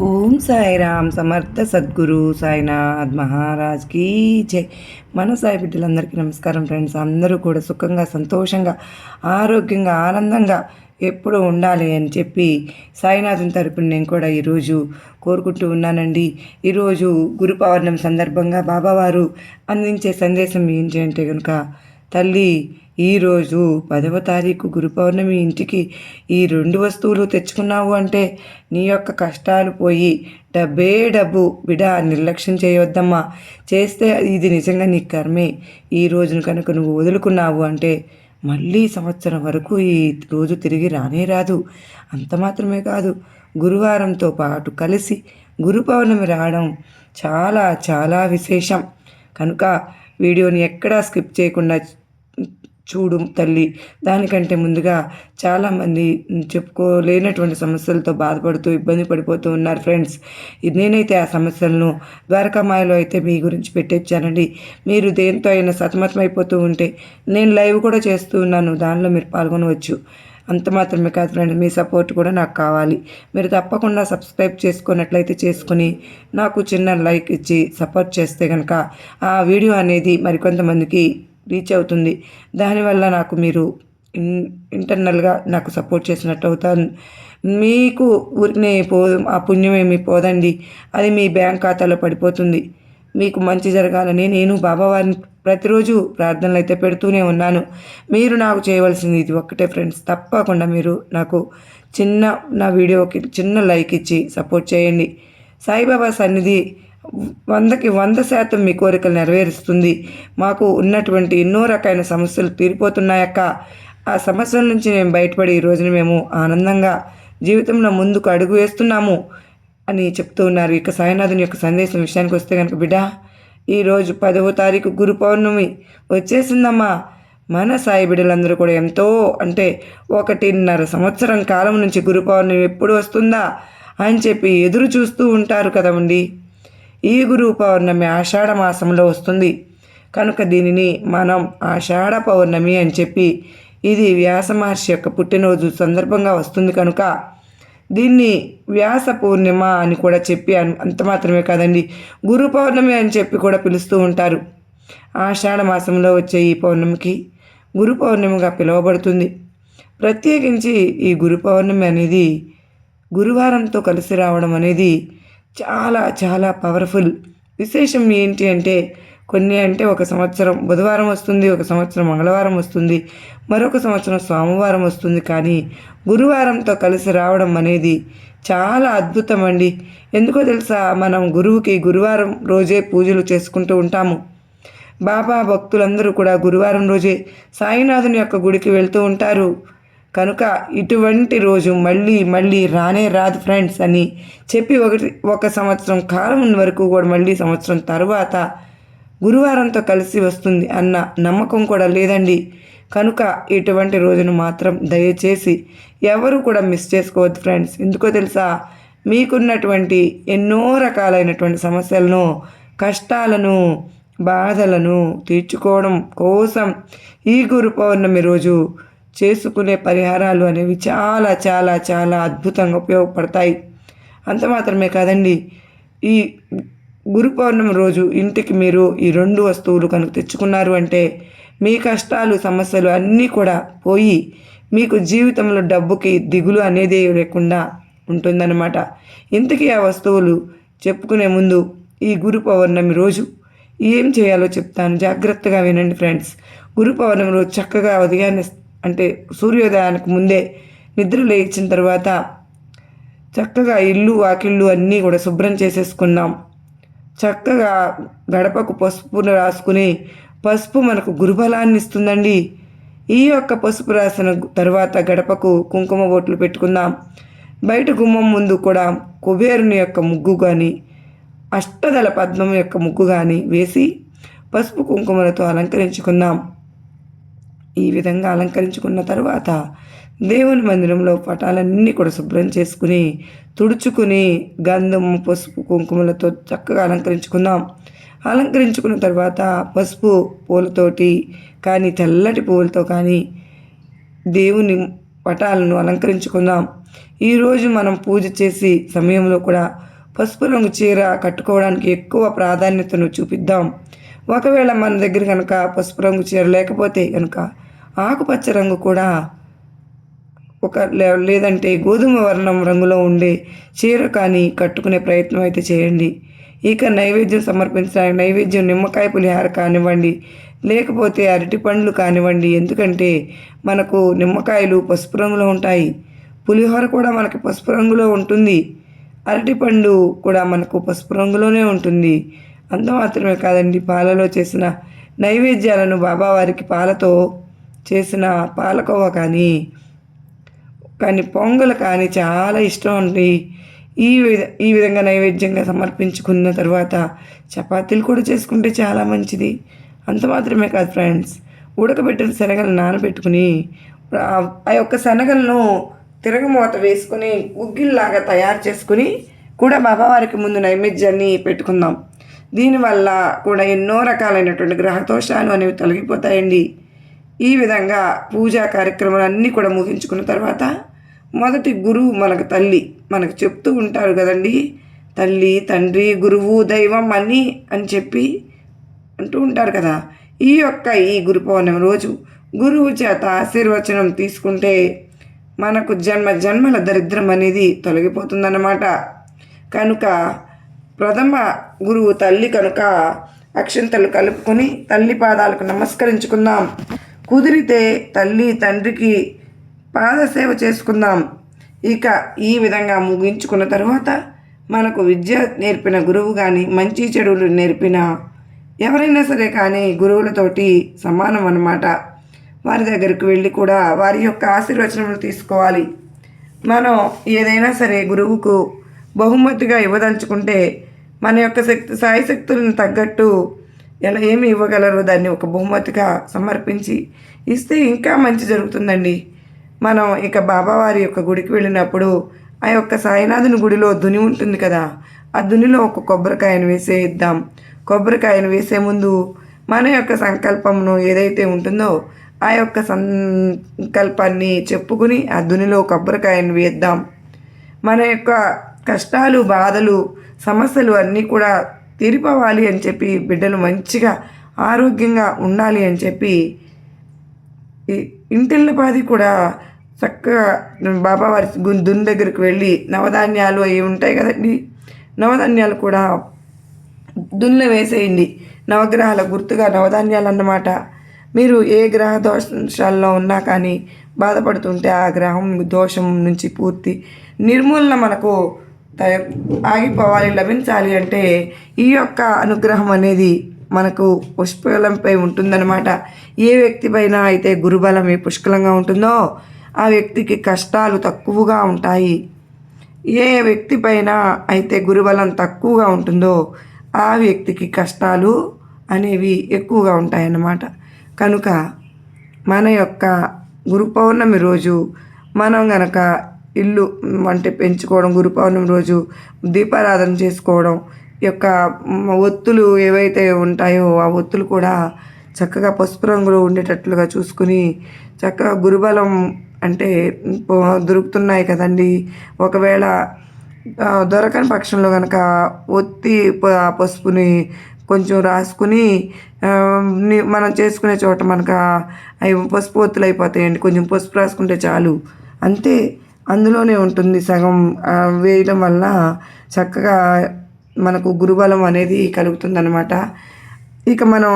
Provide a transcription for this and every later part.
ఓం సాయిరామ్ సమర్థ సద్గురు సాయినాథ్ మహారాజ్ కీ జై. మన సాయి బిడ్డలందరికీ నమస్కారం ఫ్రెండ్స్. అందరూ కూడా సుఖంగా సంతోషంగా ఆరోగ్యంగా ఆనందంగా ఎప్పుడూ ఉండాలి అని చెప్పి సాయినాథన్ తరపున నేను కూడా ఈరోజు కోరుకుంటూ ఉన్నానండి. ఈరోజు గురు పౌర్ణమి సందర్భంగా బాబావారు అందించే సందేశం ఏంటి అంటే కనుక తల్లి ఈరోజు పదవ తారీఖు గురు పౌర్ణమి ఇంటికి ఈ రెండు వస్తువులు తెచ్చుకున్నావు అంటే నీ యొక్క కష్టాలు పోయి డబ్బే డబ్బు బిడా నిర్లక్ష్యం చేయవద్దమ్మా చేస్తే ఇది నిజంగా నీ కర్మే. ఈ రోజును కనుక నువ్వు వదులుకున్నావు అంటే మళ్ళీ సంవత్సరం వరకు ఈ రోజు తిరిగి రానే రాదు. అంత మాత్రమే కాదు గురువారంతో పాటు కలిసి గురు పౌర్ణమి రావడం చాలా చాలా విశేషం. కనుక వీడియోని ఎక్కడా స్కిప్ చేయకుండా చూడు తల్లి. దానికంటే ముందుగా చాలామంది చెప్పుకోలేనటువంటి సమస్యలతో బాధపడుతూ ఇబ్బంది పడిపోతూ ఉన్నారు ఫ్రెండ్స్. నేనైతే ఆ సమస్యలను ద్వారకామాయలో అయితే మీ గురించి పెట్టించానండి మీరు దేంతో అయినా సతమతమైపోతూ ఉంటే నేను లైవ్ కూడా చేస్తూ ఉన్నాను. దానిలో మీరు పాల్గొనవచ్చు. అంత మాత్రమే కాదు ఫ్రెండ్ మీ సపోర్ట్ కూడా నాకు కావాలి. మీరు తప్పకుండా సబ్స్క్రైబ్ చేసుకున్నట్లయితే చేసుకుని నాకు చిన్న లైక్ ఇచ్చి సపోర్ట్ చేస్తే కనుక ఆ వీడియో అనేది మరికొంతమందికి రీచ్ అవుతుంది. దానివల్ల నాకు మీరు ఇన్ ఇంటర్నల్గా నాకు సపోర్ట్ చేసినట్టు అవుతాను. మీకు ఊరికనే పో ఆ పుణ్యం ఏమి పోదండి. అది మీ బ్యాంక్ ఖాతాలో పడిపోతుంది. మీకు మంచి జరగాలని నేను బాబావారిని ప్రతిరోజు ప్రార్థనలు అయితే పెడుతూనే ఉన్నాను. మీరు నాకు చేయవలసింది ఇది ఒక్కటే ఫ్రెండ్స్ తప్పకుండా మీరు నాకు చిన్న నా వీడియోకి చిన్న లైక్ ఇచ్చి సపోర్ట్ చేయండి. సాయిబాబా సన్నిధి వందకి వంద శాతం మీ కోరికలు నెరవేరుస్తుంది. మాకు ఉన్నటువంటి ఎన్నో రకాల సమస్యలు తీరిపోతున్నాయక్క. ఆ సమస్యల నుంచి మేము బయటపడి ఈ రోజున మేము ఆనందంగా జీవితంలో ముందుకు అడుగు వేస్తున్నాము అని చెప్తూ ఉన్నారు. ఇక సాయినాథుని యొక్క సందేశం విషయానికి వస్తే కనుక బిడ్డ ఈరోజు పదవ తారీఖు గురు పౌర్ణమి వచ్చేసిందమ్మా. మన సాయి బిడ్డలందరూ కూడా ఎంతో అంటే ఒకటిన్నర సంవత్సరం కాలం నుంచి గురు పౌర్ణమి ఎప్పుడు వస్తుందా అని చెప్పి ఎదురు చూస్తూ ఉంటారు కదండి. ఈ గురు పౌర్ణమి ఆషాఢ మాసంలో వస్తుంది. కనుక దీనిని మనం ఆషాఢ పౌర్ణమి అని చెప్పి ఇది వ్యాస మహర్షి యొక్క పుట్టినరోజు సందర్భంగా వస్తుంది కనుక. దీన్ని వ్యాస పూర్ణిమ అని కూడా చెప్పి అంత మాత్రమే కాదండి గురు పౌర్ణమి అని చెప్పి కూడా పిలుస్తూ ఉంటారు. ఆషాఢ మాసంలో వచ్చే ఈ పౌర్ణమికి గురు పౌర్ణమిగా పిలువబడుతుంది. ప్రత్యేకించి ఈ గురు పౌర్ణమి అనేది గురువారంతో కలిసి రావడం అనేది చాలా చాలా పవర్ఫుల్ విశేషం ఏంటి అంటే కొన్ని అంటే ఒక సంవత్సరం బుధవారం వస్తుంది ఒక సంవత్సరం మంగళవారం వస్తుంది మరొక సంవత్సరం సోమవారం వస్తుంది. కానీ గురువారంతో కలిసి రావడం అనేది చాలా అద్భుతం అండి. ఎందుకో తెలుసా మనం గురువుకి గురువారం రోజే పూజలు చేసుకుంటూ ఉంటాము. బాబా భక్తులందరూ కూడా గురువారం రోజే సాయినాథుని యొక్క గుడికి వెళ్తూ ఉంటారు. కనుక ఇటువంటి రోజు మళ్ళీ మళ్ళీ రానే రాదు ఫ్రెండ్స్ అని చెప్పి ఒకటి ఒక సంవత్సరం కాలం వరకు కూడా మళ్ళీ సంవత్సరం తర్వాత గురువారంతో కలిసి వస్తుంది అన్న నమ్మకం కూడా లేదండి. కనుక ఇటువంటి రోజును మాత్రం దయచేసి ఎవరు కూడా మిస్ చేసుకోవద్దు ఫ్రెండ్స్. ఎందుకో తెలుసా? మీకున్నటువంటి ఎన్నో రకాలైనటువంటి సమస్యలను కష్టాలను బాధలను తీర్చుకోవడం కోసం ఈ గురు పౌర్ణమి రోజు చేసుకునే పరిహారాలు అనేవి చాలా చాలా చాలా అద్భుతంగా ఉపయోగపడతాయి. అంత మాత్రమే కాదండి. ఈ గురు పౌర్ణమి రోజు ఇంటికి మీరు ఈ రెండు వస్తువులు కనుక తెచ్చుకున్నారు అంటే మీ కష్టాలు సమస్యలు అన్నీ కూడా పోయి మీకు జీవితంలో డబ్బుకి దిగులు అనేది లేకుండా ఉంటుందన్నమాట. ఇంతకీ ఆ వస్తువులు చెప్పుకునే ముందు ఈ గురు పౌర్ణమి రోజు ఏం చేయాలో చెప్తాను. జాగ్రత్తగా వినండి ఫ్రెండ్స్. గురు పౌర్ణమి రోజు చక్కగా ఉదయాన్నే అంటే సూర్యోదయానికి ముందే నిద్ర లేచిన తర్వాత చక్కగా ఇల్లు వాకిళ్ళు అన్నీ కూడా శుభ్రం చేసేసుకున్నాం. చక్కగా గడపకు పసుపును రాసుకుని పసుపు మనకు గురుబలాన్ని ఇస్తుందండి. ఈ యొక్క పసుపు రాసిన తర్వాత గడపకు కుంకుమ బొట్లు పెట్టుకుందాం. బయట గుమ్మం ముందు కూడా కుబేరుని యొక్క ముగ్గు కానీ అష్టదళ పద్మం యొక్క ముగ్గు కానీ వేసి పసుపు కుంకుమలతో అలంకరించుకుందాం. ఈ విధంగా అలంకరించుకున్న తర్వాత దేవుని మందిరంలో పటాలన్నీ కూడా శుభ్రం చేసుకుని తుడుచుకుని గంధం పసుపు కుంకుమలతో చక్కగా అలంకరించుకుందాం. అలంకరించుకున్న తర్వాత పసుపు పూలతోటి కానీ తెల్లటి పువ్వులతో కానీ దేవుని పటాలను అలంకరించుకుందాం. ఈరోజు మనం పూజ చేసి సమయంలో కూడా పసుపు రంగు చీర కట్టుకోవడానికి ఎక్కువ ప్రాధాన్యతను చూపిద్దాం. ఒకవేళ మన దగ్గర కనుక పసుపు రంగు చీర లేకపోతే కనుక ఆకుపచ్చ రంగు కూడా ఒక లేదంటే గోధుమ వర్ణం రంగులో ఉండే చీర కానీ కట్టుకునే ప్రయత్నం అయితే చేయండి. ఇక నైవేద్యం సమర్పించడానికి నైవేద్యం నిమ్మకాయ పులిహార కానివ్వండి లేకపోతే అరటి పండ్లు కానివ్వండి. ఎందుకంటే మనకు నిమ్మకాయలు పసుపు రంగులో ఉంటాయి. పులిహోర కూడా మనకి పసుపు రంగులో ఉంటుంది. అరటిపండు కూడా మనకు పసుపు రంగులోనే ఉంటుంది. అంత మాత్రమే కాదండి పాలలో చేసిన నైవేద్యాలను బాబావారికి పాలతో చేసిన పాలకోవ కానీ కానీ పొంగల్ కానీ చాలా ఇష్టం అండి. ఈ విధ ఈ విధంగా నైవేద్యంగా సమర్పించుకున్న తర్వాత చపాతీలు కూడా చేసుకుంటే చాలా మంచిది. అంత మాత్రమే కాదు ఫ్రెండ్స్ ఉడకబెట్టిన శనగలు నానబెట్టుకుని ఆ- యొక్క శనగలను తిరగమూత వేసుకుని గుగ్గిల్లాగా తయారు చేసుకుని కూడా బాబావారికి ముందు నైవేద్యాన్ని పెట్టుకుందాం. దీనివల్ల కూడా ఎన్నో రకాలైనటువంటి గ్రహదోషాలు అనేవి తొలగిపోతాయండి. ఈ విధంగా పూజా కార్యక్రమాలు అన్నీ కూడా ముగించుకున్న తర్వాత మొదటి గురువు మనకు తల్లి మనకు చెప్తూ ఉంటారు కదండి. తల్లి తండ్రి గురువు దైవం అని అని చెప్పి అంటూ ఉంటారు కదా. ఈ యొక్క ఈ గురు పౌర్ణమి రోజు గురువు చేత ఆశీర్వచనం తీసుకుంటే మనకు జన్మ జన్మల దరిద్రం అనేది తొలగిపోతుందన్నమాట. కనుక ప్రథమ గురువు తల్లి కనుక అక్షంతలు కలుపుకొని తల్లి పాదాలకు నమస్కరించుకుందాం. కుదిరితే తల్లి తండ్రికి పాదసేవ చేసుకుందాం. ఇక ఈ విధంగా ముగించుకున్న తర్వాత మనకు విద్య నేర్పిన గురువు కానీ మంచి చెడులు నేర్పిన ఎవరైనా సరే కానీ గురువులతోటి సమానం అన్నమాట. వారి దగ్గరికి వెళ్ళి కూడా వారి యొక్క ఆశీర్వచనములు తీసుకోవాలి. మనం ఏదైనా సరే గురువుకు బహుమతిగా ఇవ్వదలుచుకుంటే మన యొక్క శక్తి సాయశక్తులను తగ్గట్టు ఎలా ఏమి ఇవ్వగలరు? దాన్ని ఒక బహుమతిగా సమర్పించి ఇస్తే ఇంకా మంచి జరుగుతుందండి. మనం ఇక బాబావారి యొక్క గుడికి వెళ్ళినప్పుడు ఆ యొక్క సాయినాథుని గుడిలో దుని ఉంటుంది కదా ఆ దునిలో ఒక కొబ్బరికాయను వేసేద్దాం. కొబ్బరికాయను వేసే ముందు మన యొక్క సంకల్పమును ఏదైతే ఉంటుందో ఆ యొక్క సంకల్పాన్ని చెప్పుకుని ఆ దునిలో కొబ్బరికాయను వేద్దాం. మన యొక్క కష్టాలు బాధలు సమస్యలు అన్నీ కూడా తీరిపోవాలి అని చెప్పి బిడ్డలు మంచిగా ఆరోగ్యంగా ఉండాలి అని చెప్పి ఇంటిల్లపాది కూడా చక్కగా బాబావారి దున్ దగ్గరికి వెళ్ళి నవధాన్యాలు అవి ఉంటాయి కదండి. నవధాన్యాలు కూడా దున్నులో వేసేయండి. నవగ్రహాల గుర్తుగా నవధాన్యాలు అన్నమాట. మీరు ఏ గ్రహ దోషాల్లో ఉన్నా కానీ బాధపడుతుంటే ఆ గ్రహం దోషం నుంచి పూర్తి. నిర్మూలన మనకు ఆగిపోవాలి లభించాలి అంటే ఈ యొక్క అనుగ్రహం అనేది మనకు పుష్కలంపై ఉంటుందన్నమాట. ఏ వ్యక్తి పైన అయితే గురుబలం ఏ పుష్కలంగా ఉంటుందో ఆ వ్యక్తికి కష్టాలు తక్కువగా ఉంటాయి. ఏ వ్యక్తి పైన అయితే గురుబలం తక్కువగా ఉంటుందో ఆ వ్యక్తికి కష్టాలు అనేవి ఎక్కువగా ఉంటాయన్నమాట. కనుక మన యొక్క గురు పౌర్ణమి రోజు మనం గనక ఇల్లు అంటే పెంచుకోవడం గురు పౌర్ణమి రోజు దీపారాధన చేసుకోవడం యొక్క ఒత్తులు ఏవైతే ఉంటాయో ఆ ఒత్తులు కూడా చక్కగా పసుపు రంగులో ఉండేటట్లుగా చూసుకుని చక్కగా గురుబలం అంటే దొరుకుతున్నాయి కదండి. ఒకవేళ దొరకని పక్షంలో కనుక ఒత్తి ప- ఆ పసుపుని కొంచెం రాసుకుని మనం చేసుకునే చోట మనకు అవి పసుపు ఒత్తులు అయిపోతాయండి. కొంచెం పసుపు రాసుకుంటే చాలు. అంతే. అందులోనే ఉంటుంది సగం వేయడం వల్ల చక్కగా మనకు గురుబలం అనేది కలుగుతుందనమాట ఇక మనం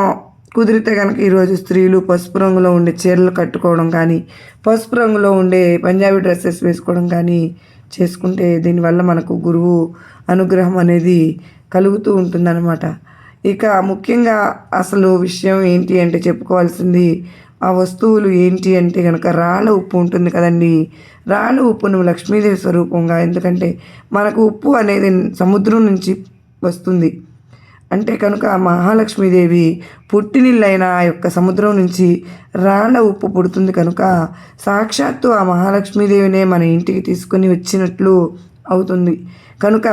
కుదిరితే కనుక ఈరోజు స్త్రీలు పసుపు రంగులో ఉండే చీరలు కట్టుకోవడం కానీ పసుపు రంగులో ఉండే పంజాబీ డ్రెస్సెస్ వేసుకోవడం కానీ చేసుకుంటే దీనివల్ల మనకు గురువు అనుగ్రహం అనేది కలుగుతూ ఉంటుందన్నమాట. ఇక ముఖ్యంగా అసలు విషయం ఏంటి అంటే చెప్పుకోవాల్సింది ఆ వస్తువులు ఏంటి అంటే కనుక రాళ్ళ ఉప్పు ఉంటుంది కదండి. రాళ్ళ ఉప్పును లక్ష్మీదేవి స్వరూపంగా ఎందుకంటే మనకు ఉప్పు అనేది సముద్రం నుంచి వస్తుంది. అంటే కనుక మహాలక్ష్మీదేవి పుట్టినిల్లైన ఆ యొక్క సముద్రం నుంచి రాళ్ళ ఉప్పు పుడుతుంది కనుక సాక్షాత్తు ఆ మహాలక్ష్మీదేవినే మన ఇంటికి తీసుకొని వచ్చినట్లు అవుతుంది. కనుక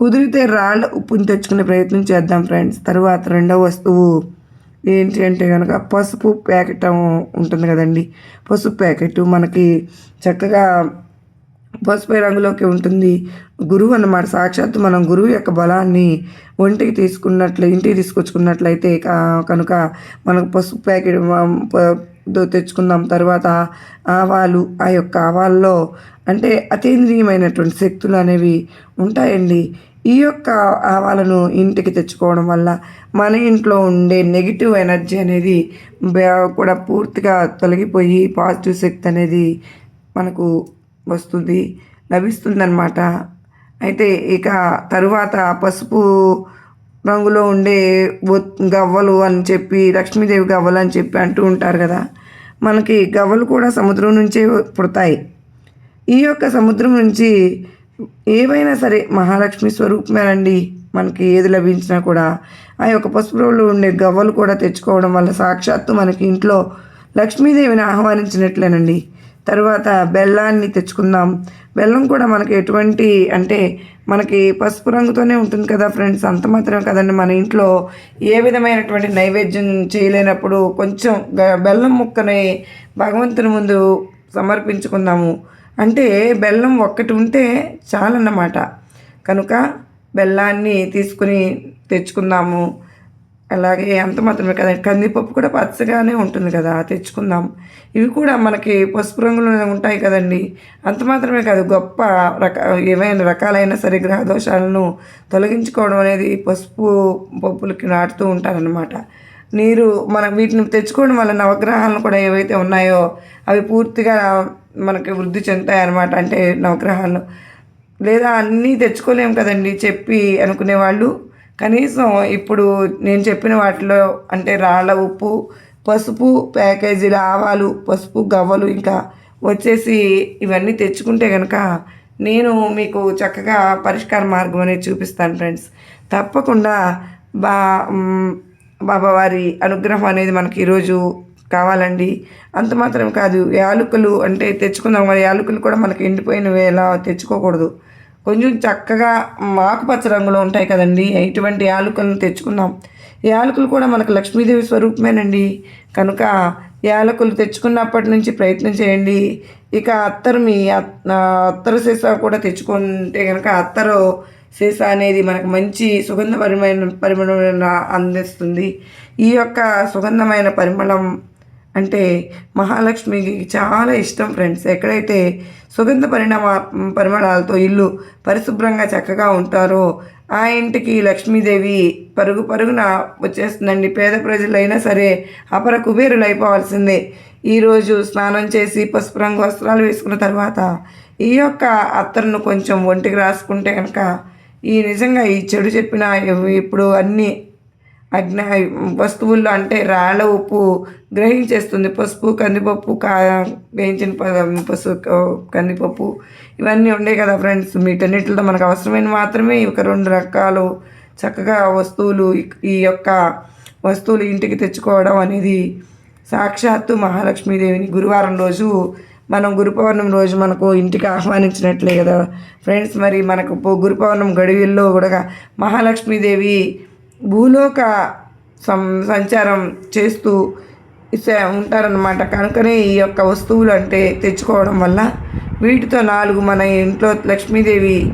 కుదిరితే రాళ్ళ ఉప్పుని తెచ్చుకునే ప్రయత్నం చేద్దాం ఫ్రెండ్స్. తర్వాత రెండవ వస్తువు ఏంటి అంటే కనుక పసుపు ప్యాకెట్ ఉంటుంది కదండి. పసుపు ప్యాకెట్ మనకి చక్కగా పసుపు రంగులోకి ఉంటుంది. గురువు అన్నమాట. సాక్షాత్తు మనం గురువు యొక్క బలాన్ని ఒంటికి తీసుకున్నట్లు ఇంటికి తీసుకొచ్చుకున్నట్లయితే కనుక మనకు పసుపు ప్యాకెట్ తెచ్చుకుందాం. తర్వాత ఆవాలు ఆ యొక్క ఆవాల్లో అంటే అతీంద్రియమైనటువంటి శక్తులు అనేవి ఉంటాయండి. ఈ యొక్క ఆవాలను ఇంటికి తెచ్చుకోవడం వల్ల మన ఇంట్లో ఉండే నెగిటివ్ ఎనర్జీ అనేది కూడా పూర్తిగా తొలగిపోయి పాజిటివ్ శక్తి అనేది మనకు వస్తుంది లభిస్తుందన్నమాట. అయితే ఇక తరువాత పసుపు రంగులో ఉండే గవ్వలు అని చెప్పి లక్ష్మీదేవి గవ్వలు అని చెప్పి అంటూ ఉంటారు కదా మనకి గవ్వలు కూడా సముద్రం నుంచే పుడతాయి. ఈ యొక్క సముద్రం నుంచి ఏవైనా సరే మహాలక్ష్మి స్వరూపమేనండి మనకి ఏది లభించినా కూడా. ఆ యొక్క పసుపు రంగులో ఉండే గవ్వలు కూడా తెచ్చుకోవడం వల్ల సాక్షాత్తు మనకి ఇంట్లో లక్ష్మీదేవిని ఆహ్వానించినట్లేనండి. తర్వాత బెల్లాన్ని తెచ్చుకుందాం. బెల్లం కూడా మనకి ఎటువంటి అంటే మనకి పసుపు రంగుతోనే ఉంటుంది కదా ఫ్రెండ్స్. అంత మాత్రమే కదండి మన ఇంట్లో ఏ విధమైనటువంటి నైవేద్యం చేయలేనప్పుడు కొంచెం బెల్లం ముక్కని భగవంతుని ముందు సమర్పించుకుందాము. అంటే బెల్లం ఒక్కటి ఉంటే చాలన్నమాట. కనుక బెల్లాన్ని తీసుకుని తెచ్చుకుందాము. అలాగే అంత మాత్రమే కదా కందిపప్పు కూడా పచ్చగానే ఉంటుంది కదా తెచ్చుకుందాం. ఇవి కూడా మనకి పసుపు రంగులో ఉంటాయి కదండి. అంత మాత్రమే కాదు గొప్ప రక ఏవైనా రకాలైన సరే గ్రహ దోషాలను తొలగించుకోవడం అనేది పసుపు పప్పులకి నాటుతూ ఉంటారనమాట నీరు మనం వీటిని తెచ్చుకోవడం వల్ల నవగ్రహాలను కూడా ఏవైతే ఉన్నాయో అవి పూర్తిగా మనకి వృద్ధి చెందుతాయి అన్నమాట అంటే నవగ్రహాలు. లేదా అన్నీ తెచ్చుకోలేము కదండి చెప్పి అనుకునేవాళ్ళు కనీసం ఇప్పుడు నేను చెప్పిన వాటిలో అంటే రాళ్ళ ఉప్పు పసుపు ప్యాకేజీల ఆవాలు పసుపు గవ్వలు ఇంకా వచ్చేసి ఇవన్నీ తెచ్చుకుంటే కనుక నేను మీకు చక్కగా పరిష్కార మార్గం అనేది చూపిస్తాను ఫ్రెండ్స్. తప్పకుండా బా బాబావారి అనుగ్రహం అనేది మనకి ఈరోజు కావాలండి. అంత మాత్రం కాదు. యాలకులు అంటే తెచ్చుకుందాం మరి యాలకులు కూడా మనకి ఎండిపోయినవి ఎలా తెచ్చుకోకూడదు. కొంచెం చక్కగా ఆకుపచ్చ రంగులో ఉంటాయి కదండి. ఇటువంటి యాలకులను తెచ్చుకుందాం. యాలకులు కూడా మనకు లక్ష్మీదేవి స్వరూపమేనండి. కనుక యాలకులు తెచ్చుకున్నప్పటి నుంచి ప్రయత్నం చేయండి. ఇక అత్తరు మీ అత్తరు సీసా కూడా తెచ్చుకుంటే కనుక అత్తరు సీసా అనేది మనకు మంచి సుగంధపరమైన పరిమళం అందిస్తుంది. ఈ యొక్క సుగంధమైన పరిమళం అంటే మహాలక్ష్మికి చాలా ఇష్టం ఫ్రెండ్స్. ఎక్కడైతే సుగంధ పరిణామ పరిమళాలతో ఇల్లు పరిశుభ్రంగా చక్కగా ఉంటారో ఆ ఇంటికి లక్ష్మీదేవి పరుగు పరుగున వచ్చేస్తుందండి. పేద ప్రజలైనా సరే అపర కుబేరులు అయిపోవాల్సిందే. ఈరోజు స్నానం చేసి పసుపు రంగు వస్త్రాలు వేసుకున్న తర్వాత ఈ యొక్క అత్తరును కొంచెం ఒంటికి రాసుకుంటే కనుక ఈ నిజంగా ఈ చెడు చెప్పిన ఇప్పుడు అన్నీ అగ్ని వస్తువుల్లో అంటే రాళ్ళ ఉప్పు గ్రహించేస్తుంది. పసుపు కందిపప్పు కా వేయించిన పసుపు కందిపప్పు ఇవన్నీ ఉండే కదా ఫ్రెండ్స్. వీటన్నిటిలో మనకు అవసరమైన మాత్రమే. ఒక రెండు రకాలు చక్కగా వస్తువులు ఈ- యొక్క వస్తువులు ఇంటికి తెచ్చుకోవడం అనేది సాక్షాత్తు మహాలక్ష్మీదేవిని గురువారం రోజు మనం గురు పౌర్ణమి రోజు మనకు ఇంటికి ఆహ్వానించినట్లే కదా ఫ్రెండ్స్. మరి మనకు గురు పౌర్ణమి గడువుల్లో కూడా మహాలక్ష్మీదేవి భూలోక సం సంచారం చేస్తూ ఉంటారనమాట కనుకనే ఈ యొక్క వస్తువులు అంటే తెచ్చుకోవడం వల్ల వీటితో నాలుగు మన ఇంట్లో లక్ష్మీదేవి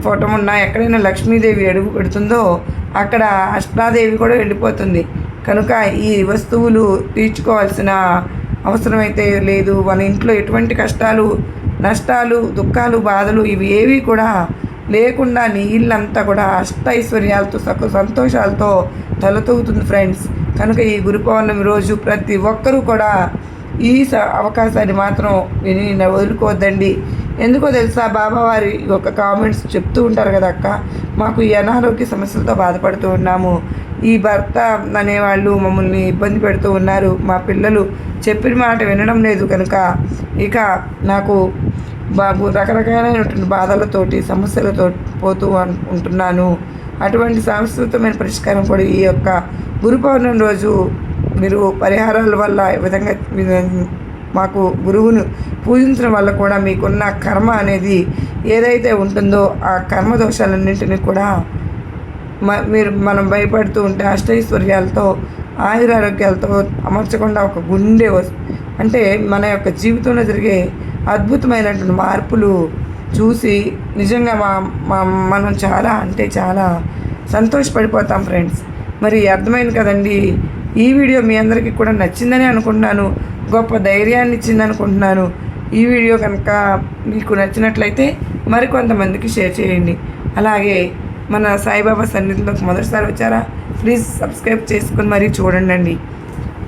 ఫోటో ఉన్న ఎక్కడైనా లక్ష్మీదేవి అడుగు పెడుతుందో అక్కడ అష్టాదేవి కూడా వెళ్ళిపోతుంది. కనుక ఈ వస్తువులు తీర్చుకోవాల్సిన అవసరం అయితే లేదు. మన ఇంట్లో ఎటువంటి కష్టాలు నష్టాలు దుఃఖాలు బాధలు ఇవి ఏవి కూడా లేకుండా నీ ఇల్లంతా కూడా అష్టైశ్వర్యాలతో సక సంతోషాలతో తలతూగుతుంది ఫ్రెండ్స్. కనుక ఈ గురు పౌర్ణమి రోజు ప్రతి ఒక్కరూ కూడా ఈ స- అవకాశాన్ని మాత్రం నేను వదులుకోవద్దండి. ఎందుకో తెలుసా బాబావారి యొక్క ఒక కామెంట్స్ చెప్తూ ఉంటారు కదా అక్క మాకు ఈ అనారోగ్య సమస్యలతో బాధపడుతూ ఉన్నాము. ఈ భర్త అనేవాళ్ళు మమ్మల్ని ఇబ్బంది పెడుతూ ఉన్నారు. మా పిల్లలు చెప్పిన మాట వినడం లేదు కనుక ఇక నాకు రకరకాలైనటువంటి బాధలతోటి సమస్యలతో పోతూ ఉంటున్నాను. అటువంటి శాశ్వతమైన పరిష్కారం కూడా ఈ యొక్క గురు పౌర్ణమి రోజు మీరు పరిహారాల వల్ల ఈ విధంగా మీ- మాకు గురువును పూజించడం వల్ల కూడా మీకున్న కర్మ అనేది ఏదైతే ఉంటుందో ఆ కర్మ దోషాలన్నింటినీ కూడా మీరు మనం భయపడుతూ ఉంటే అష్టైశ్వర్యాలతో ఆయురారోగ్యాలతో అమర్చకుండా ఒక గుండె అంటే మన యొక్క జీవితంలో జరిగే అద్భుతమైనటువంటి మార్పులు చూసి నిజంగా మా మా- మనం చాలా అంటే చాలా సంతోషపడిపోతాం ఫ్రెండ్స్. మరి అర్థమైంది కదండి. ఈ వీడియో మీ అందరికీ కూడా నచ్చిందని అనుకుంటున్నాను. గొప్ప ధైర్యాన్ని ఇచ్చింది అనుకుంటున్నాను. ఈ వీడియో కనుక మీకు నచ్చినట్లయితే మరికొంతమందికి షేర్ చేయండి. అలాగే మన సాయిబాబా సన్నిధిలోకి మొదటిసారి వచ్చారా? ప్లీజ్ సబ్స్క్రైబ్ చేసుకొని మరీ చూడండి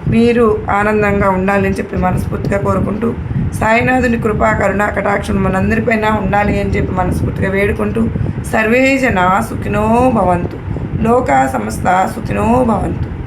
మీరు ఆనందంగా ఉండాలని చెప్పి మనస్ఫూర్తిగా కోరుకుంటూ సాయినాథుని కృపా కరుణ కటాక్షం మనందరిపైన ఉండాలి అని చెప్పి మనస్ఫూర్తిగా వేడుకుంటూ సర్వే జన సుఖినో భవంతు. లోకా సమస్త సుఖినో భవంతు.